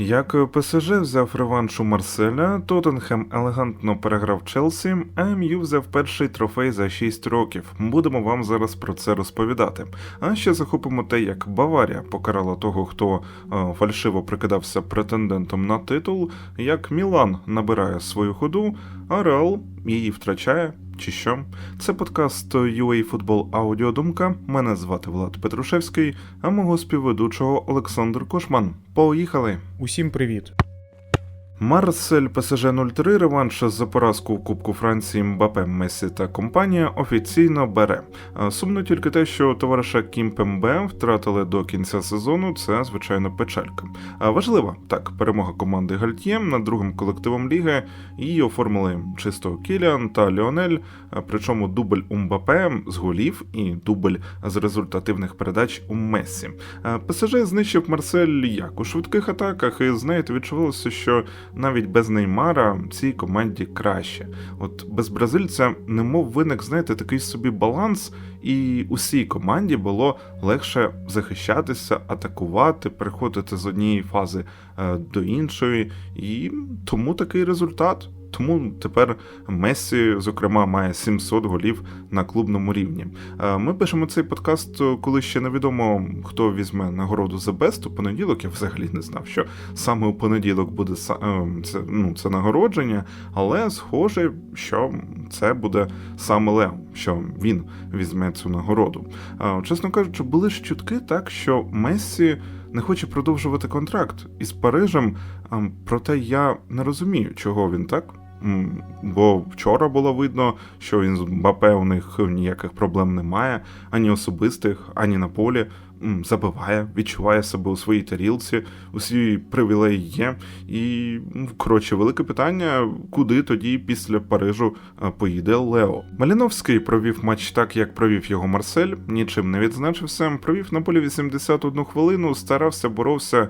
Як ПСЖ взяв реванш у Марселя, Тоттенхем елегантно переграв Челсі, а МЮ взяв перший трофей за 6 років. Будемо вам зараз про це розповідати. А ще захопимо те, як Баварія покарала того, хто е, фальшиво прикидався претендентом на титул, як Мілан набирає свою ходу, а Реал її втрачає. Чи що? Це подкаст UA Футбол Аудіодумка. Мене звати Влад Петрушевський, а мого співведучого Олександр Кошман. Поїхали! Усім привіт! Марсель ПСЖ 03 реванш за поразку у Кубку Франції Мбапе, Месі та компанія офіційно бере. Сумно тільки те, що товариша Кімпембе втратили до кінця сезону. Це звичайно печалька. А важлива так, перемога команди Гальтє над другим колективом ліги. Її оформили чисто Кіліан та Ліонель. Причому дубль у Мбапе з голів і дубль з результативних передач у Месі. ПСЖ знищив Марсель як у швидких атаках, і знаєте, відчувалося, що навіть без Неймара цій команді краще. От без бразильця, немов виник, знаєте, такий собі баланс, і усій команді було легше захищатися, атакувати, переходити з однієї фази е, до іншої, і тому такий результат. Тому тепер Мессі, зокрема, має 700 голів на клубному рівні. Е, Ми пишемо цей подкаст, е, коли ще невідомо, хто візьме нагороду за Бест у понеділок. Я взагалі не знав, що саме у понеділок буде е, це, ну, це нагородження, але схоже, що це буде саме Лео, що він візьме цю нагороду. Чесно кажучи, були ж чутки так, що Мессі не хоче продовжувати контракт із Парижем. Ем, Проте я не розумію, чого він так. Бо вчора було видно, що він з Мбапе у них ніяких проблем немає, ані особистих, ані на полі. Забиває, відчуває себе у своїй тарілці, усі привілеї є. І, коротше, велике питання, куди тоді після Парижу е, поїде Лео. Маліновський провів матч так, як провів його Марсель, нічим не відзначився. Провів на полі 81 хвилину, старався, боровся,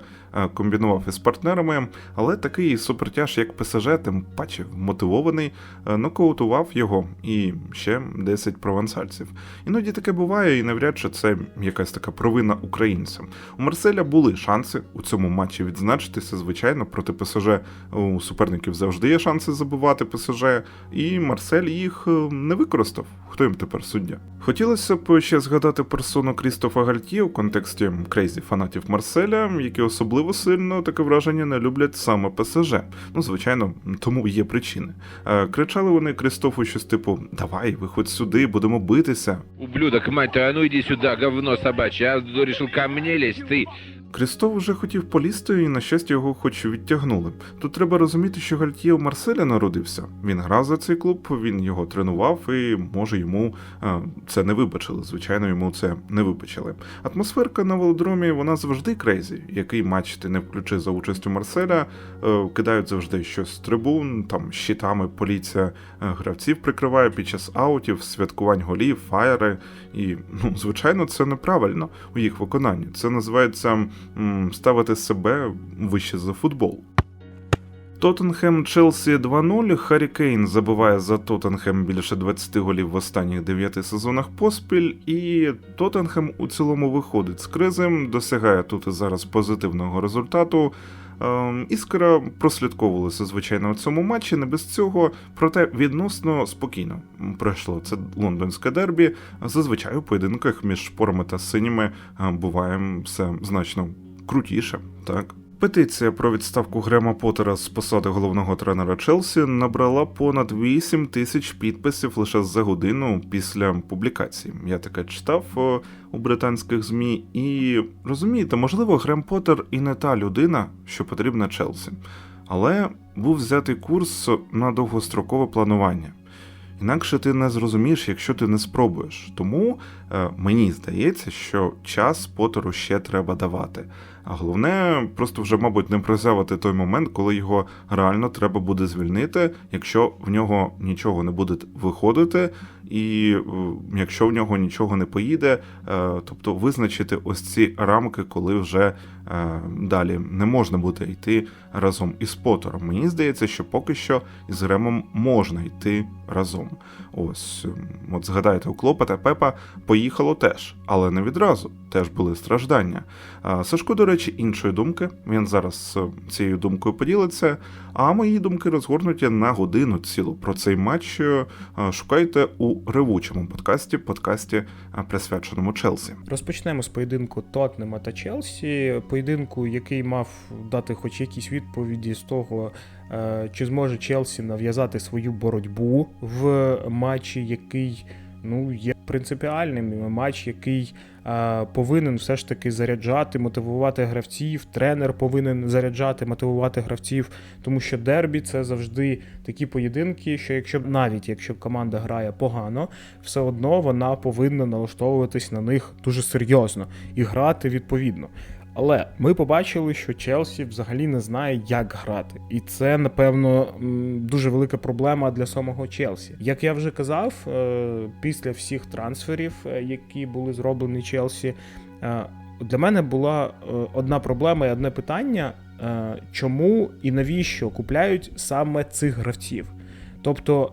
комбінував із партнерами, але такий супертяж, як ПСЖ, тим паче мотивований, е, нокаутував його і ще 10 провансальців. Іноді таке буває, і навряд чи це якась така провина українцям. У Марселя були шанси у цьому матчі відзначитися. Звичайно, проти ПСЖ у суперників завжди є шанси забивати ПСЖ, і Марсель їх е, не використав. Хто їм тепер суддя? Хотілося б ще згадати персону Крістофа Гальтє у контексті крейзі фанатів Марселя, які особливо сильно таке враження не люблять саме ПСЖ. Ну, звичайно, тому є причини. Е, Кричали вони Кристофу щось типу: Давай, виходь сюди, будемо битися. Ублюдок, мать а ну йди сюди, говно собаче, А решил ко мне лізь, ты. Крістов вже хотів полізти, і на щастя його хоч відтягнули. Тут треба розуміти, що Гальтє у Марселя народився. Він грав за цей клуб, він його тренував, і може йому е, це не вибачили. Звичайно, йому це не вибачили. Атмосферка на велодромі вона завжди крейзі. Який матч ти не включи за участю Марселя, е, кидають завжди щось з трибун, там щитами поліція е, гравців прикриває під час аутів, святкувань голів, фаєри. І ну, звичайно, це неправильно у їх виконанні. Це називається ставити себе вище за футбол. Тоттенхем Челсі 2-0. Харі Кейн забиває за Тоттенхем більше 20 голів в останніх 9 сезонах поспіль, і Тоттенхем у цілому виходить з кризи, досягає тут і зараз позитивного результату. Ем, Іскра прослідковувалася, звичайно, у цьому матчі, не без цього, проте відносно спокійно пройшло це лондонське дербі. Зазвичай у поєдинках між шпорами та синіми е, буває все значно крутіше, так. Петиція про відставку Грема Поттера з посади головного тренера Челсі набрала понад 8 тисяч підписів лише за годину після публікації. Я таке читав у британських змі, і розумієте, можливо, Грем Поттер і не та людина, що потрібна Челсі, але був взятий курс на довгострокове планування. Інакше ти не зрозумієш, якщо ти не спробуєш. Тому е, мені здається, що час Потеру ще треба давати. А головне, просто вже, мабуть, не прозявити той момент, коли його реально треба буде звільнити, якщо в нього нічого не буде виходити, і е, якщо в нього нічого не поїде, е, тобто визначити ось ці рамки, коли вже е, далі не можна буде йти разом із Поттером. Мені здається, що поки що із Гремом можна йти разом. Ось, ем, от згадайте, у Клопа та Пепа поїхало теж, але не відразу. Теж були страждання. Сашко, до речі, іншої думки. Він зараз цією думкою поділиться. А мої думки розгорнуті на годину цілу. Про цей матч шукайте у ревучому подкасті, подкасті е, присвяченому Челсі. Розпочнемо з поєдинку Тотнема та Челсі. Поєдинку, який мав дати хоч якісь відповіді з того, е, чи зможе Челсі нав'язати свою боротьбу в матчі, який ну, є принципіальним. Матч, який е, повинен все ж таки заряджати, мотивувати гравців. Тренер повинен заряджати, мотивувати гравців, тому що дербі це завжди такі поєдинки, що якщо навіть якщо команда грає погано, все одно вона повинна налаштовуватись на них дуже серйозно і грати відповідно. Але ми побачили, що Челсі взагалі не знає, як грати, і це напевно дуже велика проблема для самого Челсі. Як я вже казав, е, після всіх трансферів, е, які були зроблені Челсі, е, для мене була одна проблема і одне питання: чому і навіщо купляють саме цих гравців? Тобто.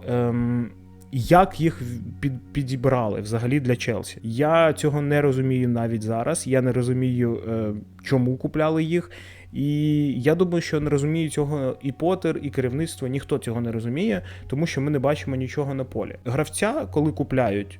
Як їх під, підібрали взагалі для Челсі? Я цього не розумію навіть зараз. Я не розумію, е, чому купляли їх. І я думаю, що не розуміє цього і Потер, і керівництво. Ніхто цього не розуміє, тому що ми не бачимо нічого на полі. Гравця, коли купляють,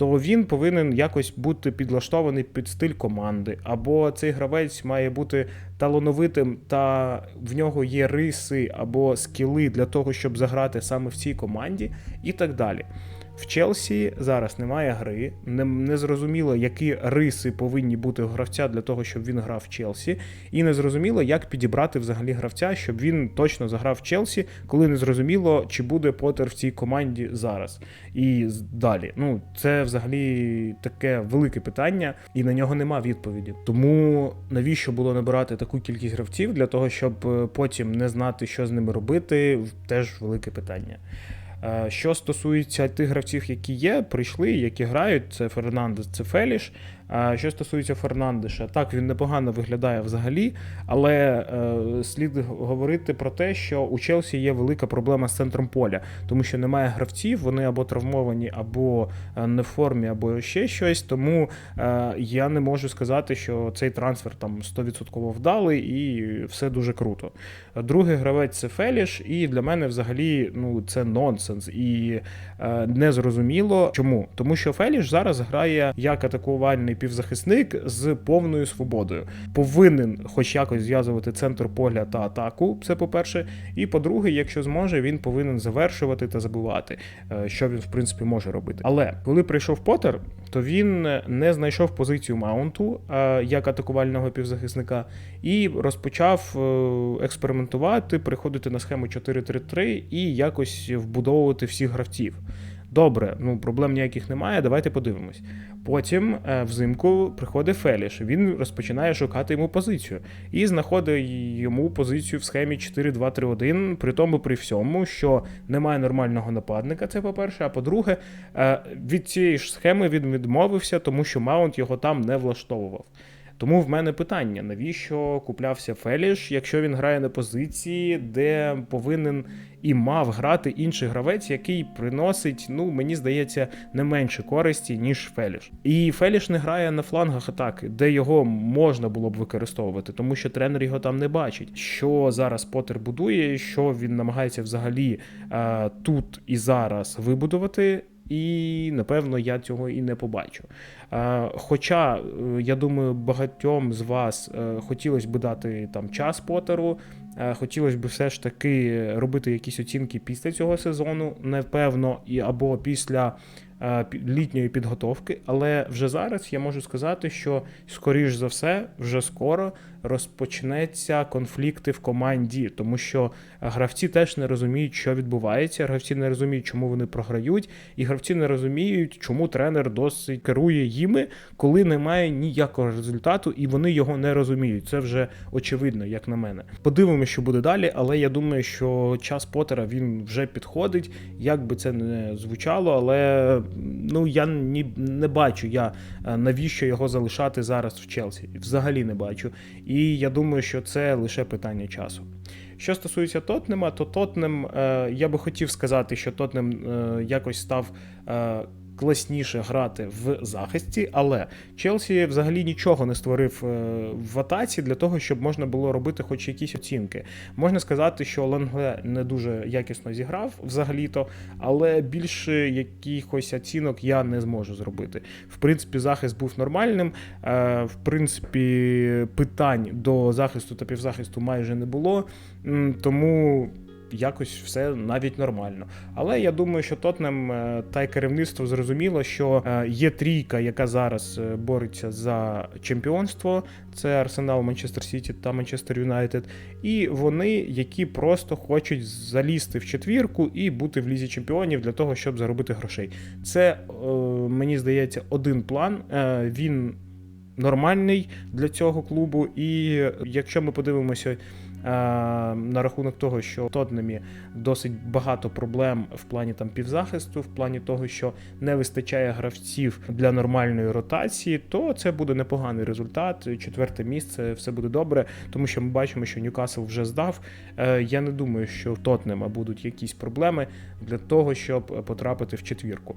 то він повинен якось бути підлаштований під стиль команди, або цей гравець має бути талановитим, та в нього є риси або скіли для того, щоб заграти саме в цій команді, і так далі. В Челсі зараз немає гри, не, не зрозуміло, які риси повинні бути у гравця для того, щоб він грав в Челсі, і не зрозуміло, як підібрати взагалі гравця, щоб він точно заграв в Челсі, коли не зрозуміло, чи буде Поттер в цій команді зараз і далі. Ну, це взагалі таке велике питання, і на нього нема відповіді. Тому навіщо було набирати таку кількість гравців для того, щоб е, потім не знати, що з ними робити, теж велике питання. Е, Що стосується тих гравців, які є, прийшли, які грають, це Фернандес, це Феліш. Що стосується Фернандеша, так він непогано виглядає взагалі, але е, слід говорити про те, що у Челсі є велика проблема з центром поля, тому що немає гравців, вони або травмовані, або е, не в формі, або ще щось. Тому е, я не можу сказати, що цей трансфер там 100% вдалий і все дуже круто. Другий гравець це Феліш, і для мене взагалі ну, це нонсенс. І незрозуміло чому. Тому що Феліш зараз грає як атакувальний півзахисник з повною свободою. Повинен хоч якось зв'язувати центр поля та атаку. Це по-перше. І по-друге, якщо зможе, він повинен завершувати та забивати, е, що він в принципі може робити. Але коли прийшов Поттер, то він не знайшов позицію маунту е, як атакувального півзахисника і розпочав е, експериментувати, приходити на схему 4-3-3 і якось вбудовувати всіх гравців. Добре, ну проблем ніяких немає. Давайте подивимось. Потім е, взимку приходить Феліш. Він розпочинає шукати йому позицію і знаходить йому позицію в схемі 4-2-3-1, при тому при всьому, що немає нормального нападника. Це по-перше. А по-друге, е, від цієї ж схеми він відмовився, тому що Маунт його там не влаштовував. Тому в мене питання: навіщо куплявся Феліш, якщо він грає на позиції, де повинен і мав грати інший гравець, який приносить, ну мені здається, не менше користі, ніж Феліш. І Феліш не грає на флангах атаки, де його можна було б використовувати, тому що тренер його там не бачить. Що зараз Поттер будує, що він намагається взагалі е, тут і зараз вибудувати. І напевно я цього і не побачу. Хоча е, я думаю, багатьом з вас е, хотілося б дати там час Потеру, е, хотілося б все ж таки робити якісь оцінки після цього сезону, напевно, і або після літньої підготовки. Але вже зараз я можу сказати, що скоріш за все, вже скоро розпочнеться конфлікти в команді, тому що гравці теж не розуміють, що відбувається. Гравці не розуміють, чому вони програють, і гравці не розуміють, чому тренер досить керує їми, коли немає ніякого результату, і вони його не розуміють. Це вже очевидно, як на мене. Подивимося, що буде далі, але я думаю, що час Поттера він вже підходить. Як би це не звучало, але ну я ні, не бачу я е, навіщо його залишати зараз в Челсі. Взагалі не бачу. І я думаю, що це лише питання часу. Що стосується Тотнема, то Тотнем, я би хотів сказати, що Тотнем якось став е, класніше грати в захисті, але Челсі взагалі нічого не створив е, в атаці для того, щоб можна було робити хоч якісь оцінки. Можна сказати, що Ленгле не дуже якісно зіграв взагалі-то, але більше якихось оцінок я не зможу зробити. В принципі, захист був нормальним. е, В принципі, питань до захисту та півзахисту майже не було. Тому якось все навіть нормально. Але я думаю, що Тотнем е, та й керівництво зрозуміло, що е, є трійка, яка зараз е, бореться за чемпіонство. Це Арсенал, Манчестер Сіті та Манчестер Юнайтед. І вони, які просто хочуть залізти в четвірку і бути в лізі чемпіонів для того, щоб заробити грошей. Це мені здається один план. Він нормальний для цього клубу. І якщо ми подивимося. Е, На рахунок того, що в Тотнемі досить багато проблем в плані там півзахисту, в плані того, що не вистачає гравців для нормальної ротації, то це буде непоганий результат. Четверте місце, все буде добре, тому що ми бачимо, що Ньюкасл вже здав. Е, Я не думаю, що в Тотнема будуть якісь проблеми для того, щоб потрапити в четвірку.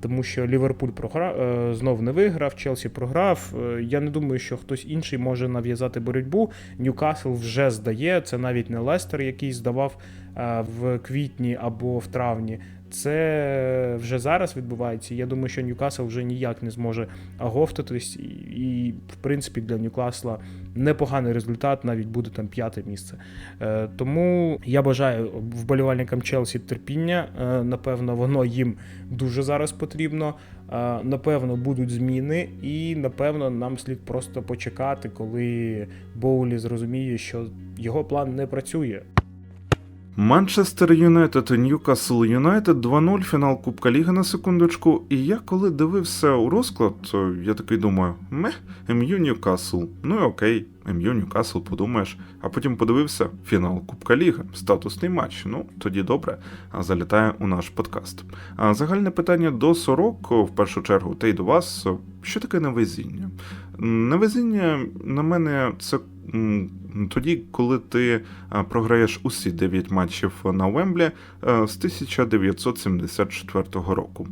Тому що Ліверпуль програв е, знов не виграв, Челсі програв. Я не думаю, що хтось інший може нав'язати боротьбу. Ньюкасл вже здає. Це навіть не Лестер, який здавав е, в квітні або в травні. Це вже зараз відбувається. Я думаю, що Ньюкасл вже ніяк не зможе оговтатись, і, і в принципі для Ньюкасла непоганий результат, навіть буде там п'яте місце. Е, тому я бажаю вболівальникам Челсі терпіння. Е, напевно, воно їм дуже зараз потрібно. Е, напевно, будуть зміни, і напевно нам слід просто почекати, коли Боулі зрозуміє, що його план не працює. Манчестер Юнайтед і Ньюкасл Юнайтед 2-0 фінал Кубка Ліги на секундочку. І я коли дивився у розклад, то я такий думаю: мeh, МЮ Ньюкасл. Ну і окей, МЮ Ньюкасл, подумаєш. А потім подивився фінал Кубка Ліги, статусний матч. Ну тоді добре, а залітає у наш подкаст. А загальне питання до сорок, в першу чергу, та й до вас. Що таке невезіння? Невезіння на мене це тоді, коли ти програєш усі 9 матчів на Вемблі е, з 1974 року.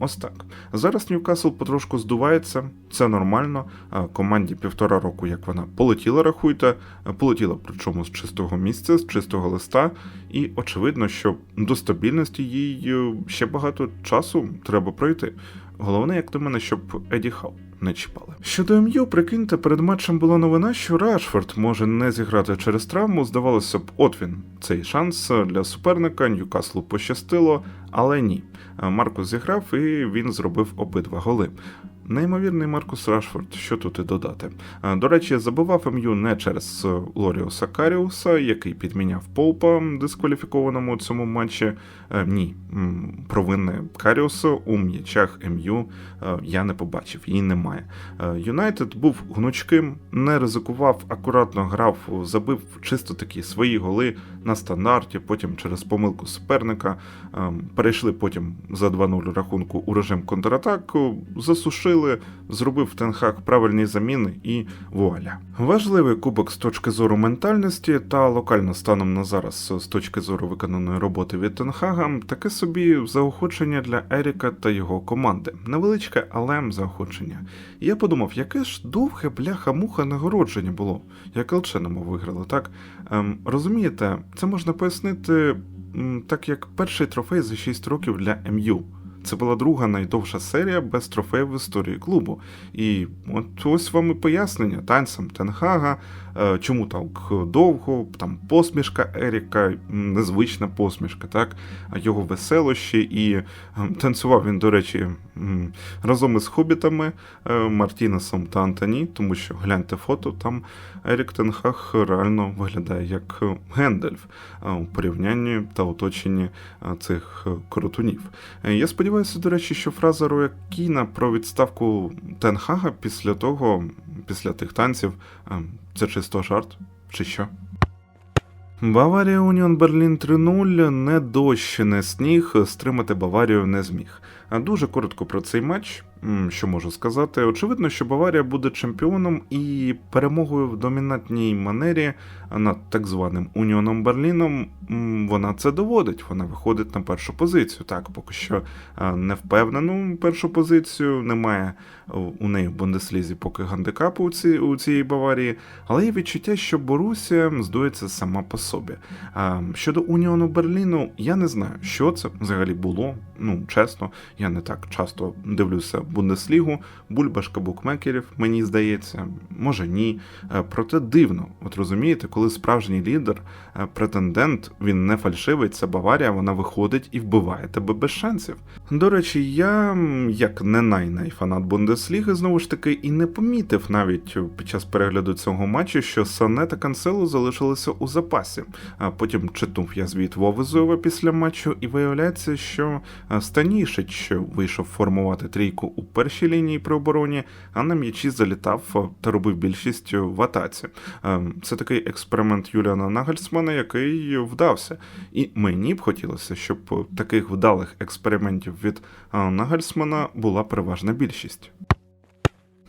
Ось так. Зараз Ньюкасл потрошку здувається, це нормально. Команді півтора року, як вона полетіла, рахуйте, Е, полетіла причому з чистого місця, з чистого листа, і очевидно, що до стабільності їй е, ще багато часу треба пройти. Головне, як до мене, щоб Еді Хау не чіпали. Щодо МЮ, прикиньте, перед матчем була новина, що Рашфорд може не зіграти через травму. Здавалося б, от він цей шанс для суперника. Ньюкаслу пощастило, але ні. Маркус зіграв і він зробив обидва голи. Неймовірний Маркус Рашфорд, що тут і додати. Е, До речі, забивав МЮ не через Лоріуса Каріуса, який підміняв Поупа дискваліфікованому у цьому матчі. Е, Ні, провини Каріуса у м'ячах МЮ е, я не побачив, її немає. Юнайтед був гнучким, не ризикував, акуратно грав, забив чисто такі свої голи на стандарті, потім через помилку суперника. е, Перейшли потім за 2-0 рахунку у режим контратаку, засушили, зробив Тенхак правильні заміни і вуаля. Важливий кубок з точки зору ментальності та локально станом на зараз з точки зору виконаної роботи від Тенхага, таке собі заохочення для Еріка та його команди. Невеличке, але заохочення. Я подумав, яке ж довге бляха-муха нагородження було, як Елченемо виграли, так? Ем, розумієте, це можна пояснити так, як перший трофей за 6 років для МЮ. Це була друга найдовша серія без трофеїв в історії клубу. І от ось вам і пояснення танцям Тенхага, чому так довго, там посмішка Еріка, незвична посмішка, так, його веселощі, і е, танцював він, до речі, разом із хобітами е, Мартінесом та Антоні, тому що гляньте фото, там Ерік Тенхах реально виглядає як е, Гендальф е, у порівнянні та оточенні е, цих е, крутунів. Е, Я сподіваюся, до речі, що фраза Роя Кіна про відставку Тенхага після того, після тих танців, е, це чисто жарт, чи що? Баварія Уніон Берлін 3-0, не дощ, не сніг, стримати Баварію не зміг. А Дуже коротко про цей матч. Що можу сказати? Очевидно, що Баварія буде чемпіоном і перемогою в домінантній манері над так званим Уніоном Берліном. Вона це доводить. Вона виходить на першу позицію. Так, поки що е, не впевнену першу позицію. Немає е, у неї в Бундеслізі поки гандикапу у, ці, у цієї Баварії, але є відчуття, що Борусія здується сама по собі. Щодо Уніону Берліну, я не знаю, що це взагалі було. Ну, чесно, я не так часто дивлюся Бундеслігу, бульбашка букмекерів, мені здається, може ні. Е, Проте дивно, от розумієте, коли справжній лідер, е, претендент, він не фальшивий, це Баварія, вона виходить і вбиває тебе без шансів. До речі, я, як не найнай фанат Бундесліги, знову ж таки, і не помітив навіть під час перегляду цього матчу, що Сане та Канцело залишилися у запасі. А потім читнув я звіт Вови Зова після матчу, і виявляється, що е, Станішич вийшов формувати трійку у першій лінії при обороні, а на м'ячі залітав е, та робив більшість в атаці. Е, Це такий експеримент Юліана Нагельсмана, який вдався. І мені б хотілося, щоб таких вдалих експериментів від е, Нагельсмана була переважна більшість.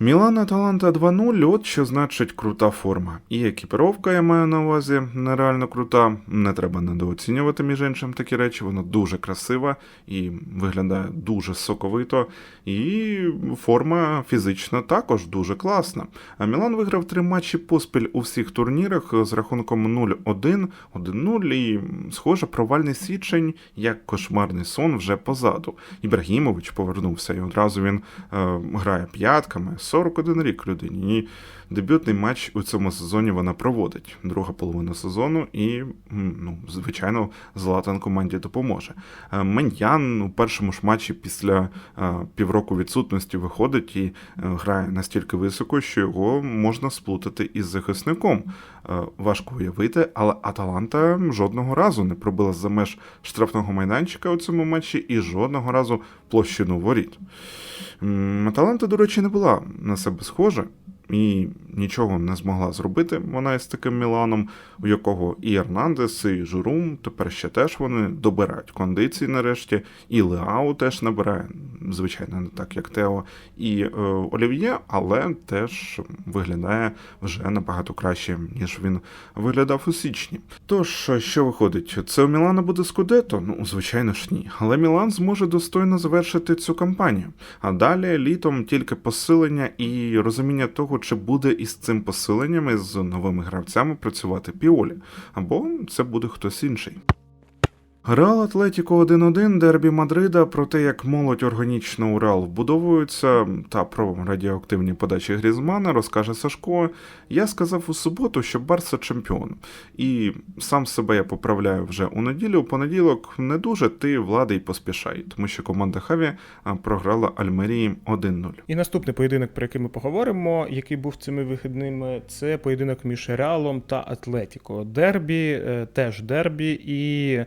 Мілан Аталанта 2-0, от що значить крута форма. І екіпіровка, я маю на увазі, нереально крута. Не треба недооцінювати, між іншим, такі речі. Вона дуже красива і виглядає дуже соковито. І форма фізична також дуже класна. А Мілан виграв три матчі поспіль у всіх турнірах з рахунком 0-1, 1-0 і, схоже, провальний січень, як кошмарний сон вже позаду. Ібрагімович повернувся, і одразу він е, грає п'ятками. 41 рік людині. І дебютний матч у цьому сезоні вона проводить. Друга половина сезону, і, ну, звичайно, Златан команді допоможе. Е, Меньян у першому ж матчі після е, півроку відсутності виходить і е, грає настільки високо, що його можна сплутати із захисником. Важко уявити, але Аталанта жодного разу не пробила за меж штрафного майданчика у цьому матчі і жодного разу площину воріт. Аталанта, до речі, не була на себе схожа і нічого не змогла зробити. Вона із таким Міланом, у якого і Ернандес, і Журум, тепер ще теж вони добирають кондиції нарешті, і Леау теж набирає, звичайно, не так, як Тео, і е, Олів'є, але теж виглядає вже набагато краще, ніж він виглядав у січні. Тож, що виходить, це у Мілана буде Скудето? Ну, звичайно ж ні. Але Мілан зможе достойно завершити цю кампанію. А далі літом тільки посилення і розуміння того, чи буде із цим посиленням з новими гравцями працювати Піолі, або це буде хтось інший. Реал Атлетіко 1-1, дербі Мадрида про те, як молодь органічно у вбудовується, та про радіоактивні подачі Грізмана розкаже Сашко. Я сказав у суботу, що Барса чемпіон. І сам себе я поправляю вже у неділю. У понеділок не дуже ти влади й поспішай, тому що команда Хаві програла Альмерії 1-0. І наступний поєдинок, про який ми поговоримо, який був цими вихідними, це поєдинок між Реалом та Атлетіко. Дербі, е, теж дербі, і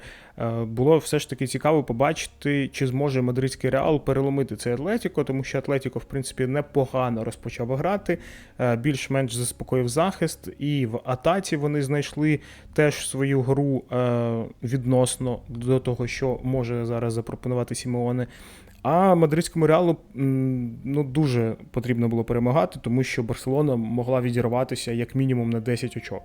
було все ж таки цікаво побачити, чи зможе мадридський Реал переломити цей Атлетіко, тому що Атлетіко, в принципі, непогано розпочав грати, е, більш-менш заспокоїв захист, і в атаці вони знайшли теж свою гру е, відносно до того, що може зараз запропонувати Сімеоне. А мадридському реалу ну дуже потрібно було перемагати, тому що Барселона могла відірватися як мінімум на 10 очок.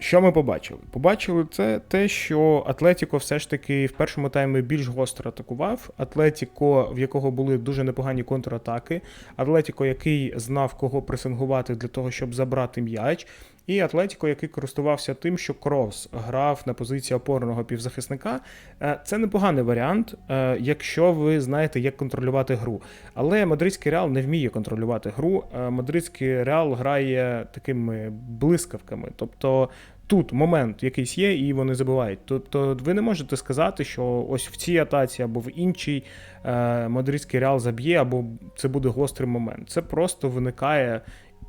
Що ми побачили? Побачили це те, що Атлетіко все ж таки в першому таймі більш гостро атакував. Атлетіко, в якого були дуже непогані контратаки. Атлетіко, який знав, кого пресингувати для того, щоб забрати м'яч. І Атлетіко, який користувався тим, що Крос грав на позиції опорного півзахисника, е, це непоганий варіант, е, якщо ви знаєте, як контролювати гру. Але мадридський реал не вміє контролювати гру. Е, Мадридський реал грає такими блискавками. Тобто тут момент якийсь є, і вони забувають. Тобто ви не можете сказати, що ось в цій атаці або в іншій мадридський реал заб'є, або це буде гострий момент. Це просто виникає.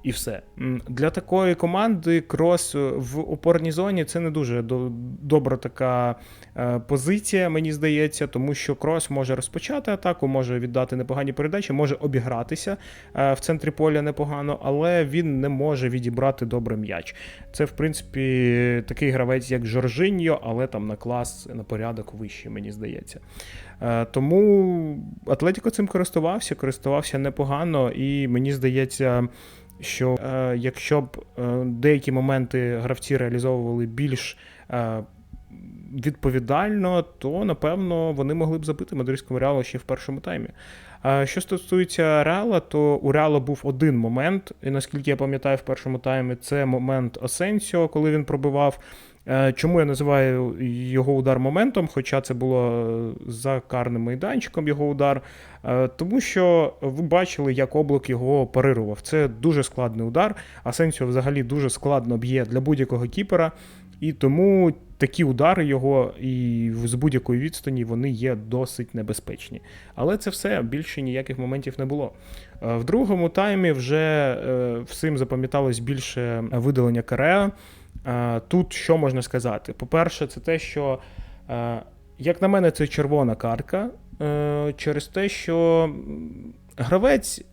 І все для такої команди крос в опорній зоні це не дуже добра така е, позиція, мені здається, тому що крос може розпочати атаку, може віддати непогані передачі, може обігратися е, в центрі поля непогано, але він не може відібрати добре м'яч. Це, в принципі, такий гравець, як Жоржиньо, але там на клас, на порядок вищий, мені здається. Е, Тому Атлетіко цим користувався, користувався непогано, і мені здається. Що е, якщо б е, деякі моменти гравці реалізовували більш е, відповідально, то напевно вони могли б забити мадридському реалу ще в першому таймі. Е, що стосується Реала, то у Реала був один момент, і наскільки я пам'ятаю, в першому таймі це момент Осенсіо, коли він пробивав. Е, Чому я називаю його удар моментом, хоча це було е, за карним майданчиком його удар. Е, Тому що ви бачили, як облак його парирував. Це дуже складний удар. Асенсіо взагалі дуже складно б'є для будь-якого кіпера. І тому такі удари його і з будь-якої відстані вони є досить небезпечні. Але це все більше ніяких моментів не було. В другому таймі вже всім запам'яталось більше видалення Кареа. Е, Тут що можна сказати? По-перше, це те, що, е, як на мене, це червона картка е, через те, що гравець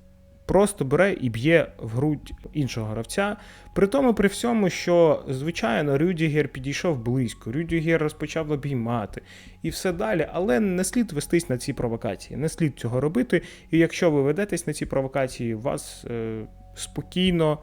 просто бере і б'є в грудь іншого гравця. При тому, при всьому, що, звичайно, Рюдігер підійшов близько, Рюдігер розпочав обіймати і все далі, але не слід вестись на ці провокації, не слід цього робити. І якщо ви ведетесь на ці провокації, вас е, спокійно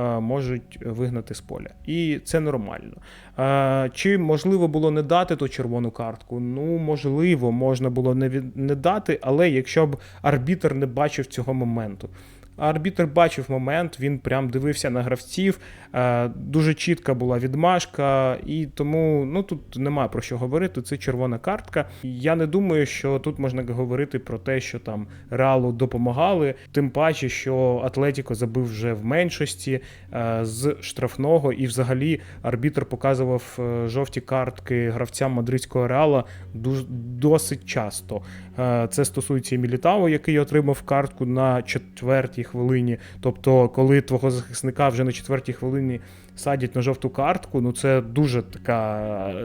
можуть вигнати з поля. І це нормально. Е, Чи можливо було не дати ту червону картку? Ну, можливо, можна було не дати, але якщо б арбітр не бачив цього моменту. Арбітр бачив момент, він прям дивився на гравців. е, Дуже чітка була відмашка, і тому ну тут нема про що говорити. Це червона картка. Я не думаю, що тут можна говорити про те, що там Реалу допомагали. Тим паче, що Атлетіко забив вже в меншості е, з штрафного, і взагалі арбітр показував е, жовті картки гравцям мадридського реала досить часто. Це стосується і Мілітао, який отримав картку на четвертій хвилині. Тобто, коли твого захисника вже на четвертій хвилині садять на жовту картку, ну це дуже така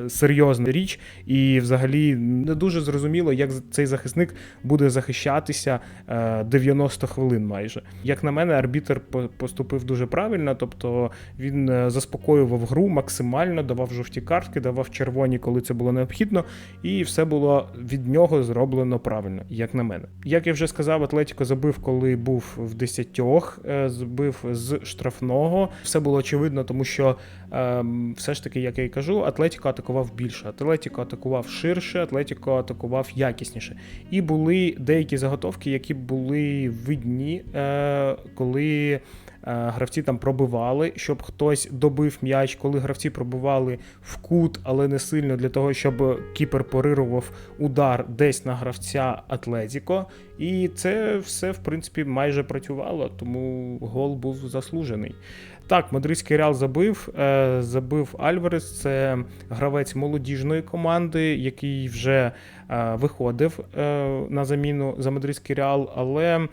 е, серйозна річ, і взагалі не дуже зрозуміло, як цей захисник буде захищатися е, 90 хвилин майже. Як на мене, арбітр по- поступив дуже правильно, тобто він е, заспокоював гру максимально, давав жовті картки, давав червоні, коли це було необхідно, і все було від нього зроблено правильно, як на мене. Як я вже сказав, Атлетіко забив, коли був в десятьох, е, збив з штрафного. Все було очевидно, тому що ем, все ж таки, як я і кажу, Атлетіко атакував більше. Атлетіко атакував ширше, Атлетіко атакував якісніше. І були деякі заготовки, які були видні, е, коли. Е, Гравці там пробивали, щоб хтось добив м'яч, коли гравці пробивали в кут, але не сильно для того, щоб кіпер порирував удар десь на гравця Атлетіко. І це все, в принципі, майже працювало, тому гол був заслужений. Так, мадридський реал забив. Е, забив Альварес. Це гравець молодіжної команди, який вже е, виходив на заміну за мадридський реал, але.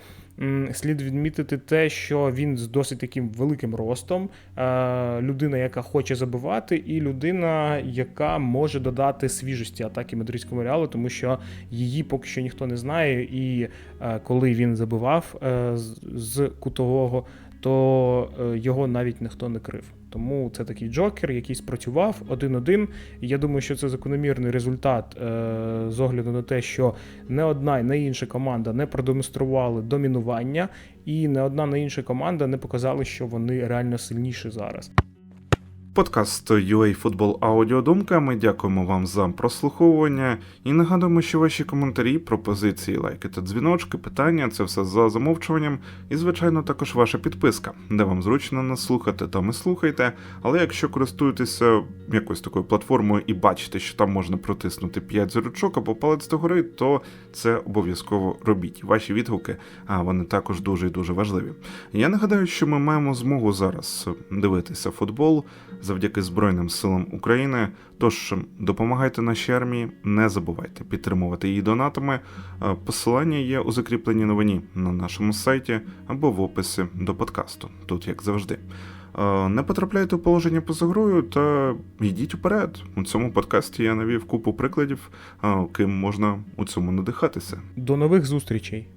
Слід відмітити те, що він з досить таким великим ростом, е, людина, яка хоче забивати, і людина, яка може додати свіжості атаки мадридському реалу, тому що її поки що ніхто не знає. І е, коли він забивав е, з, кутового, то його навіть ніхто не крив. Тому це такий джокер, який спрацював один-один. І я думаю, що це закономірний результат е, з огляду на те, що не одна, не інша команда не продемонстрували домінування, і не одна не інша команда не показали, що вони реально сильніші зараз. Подкаст UA Football Аудіодумка. Ми дякуємо вам за прослуховування і нагадуємо, що ваші коментарі, пропозиції, лайки та дзвіночки, питання це все за замовчуванням. І, звичайно, також ваша підписка, де вам зручно нас слухати, там і слухайте. Але якщо користуєтеся якоюсь такою платформою і бачите, що там можна протиснути 5 зірочок або палець догори, то це обов'язково робіть. Ваші відгуки, а вони також дуже і дуже важливі. Я нагадаю, що ми маємо змогу зараз дивитися футбол завдяки Збройним силам України. Тож допомагайте нашій армії, не забувайте підтримувати її донатами. Е, Посилання є у закріпленій новині на нашому сайті або в описі до подкасту. Тут як завжди. Е, Не потрапляйте у положення поза грою та йдіть уперед. У цьому подкасті я навів купу прикладів, е, ким можна у цьому надихатися. До нових зустрічей!